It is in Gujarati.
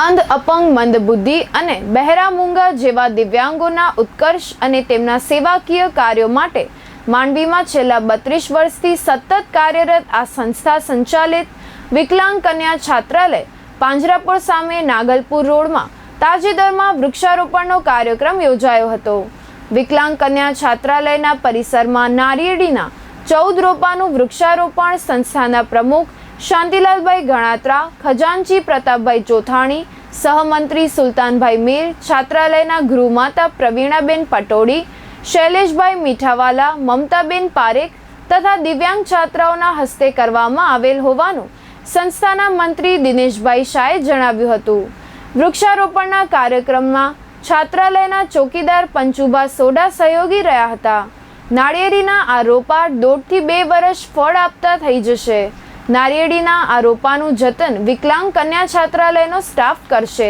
અંધ, અપંગ મંદબુદ્ધિ અને બહેરા મૂંગા જેવા દિવ્યાંગોના ઉત્કર્ષ અને તેમના સેવાકીય કાર્યો માટે માંડવીમાં છેલ્લા બત્રીસ વર્ષથી સતત કાર્યરત આ સંસ્થા સંચાલિત વિકલાંગ કન્યા છાત્રાલય પાંજરાપુર સામે નાગલપુર રોડમાં તાજેતરમાં વૃક્ષારોપણનો કાર્યક્રમ યોજાયો હતો. વિકલાંગ કન્યા છાત્રાલયના પરિસરમાં નારિયેળીના ચૌદ રોપાનું વૃક્ષારોપણ સંસ્થાના પ્રમુખ શાંતિલાલભાઈ ગણાત્રા, ખજાનચી પ્રતાપભાઈ ચોથાણી, સહમંત્રી સુલતાનભાઈ મીર, છાત્રાલયના ગૃહમાતા પ્રવીણાબેન પટોડી, શૈલેષભાઈ મીઠાવાલા, મમતાબેન પારેખ તથા દિવ્યાંગ છાત્રાઓના હસ્તે કરવામાં આવેલ હોવાનું સંસ્થાના મંત્રી દિનેશભાઈ શાહે જણાવ્યું હતું. વૃક્ષારોપણના કાર્યક્રમમાં છાત્રાલયના ચોકીદાર પંચુબા સોડા સહયોગી રહ્યા હતા. નાળિયેરીના આ રોપા દોઢથી બે વર્ષ ફળ આપતા થઈ જશે. નારિયેળીના આ રોપાનું જતન વિકલાંગ કન્યા છાત્રાલયનો સ્ટાફ કરશે.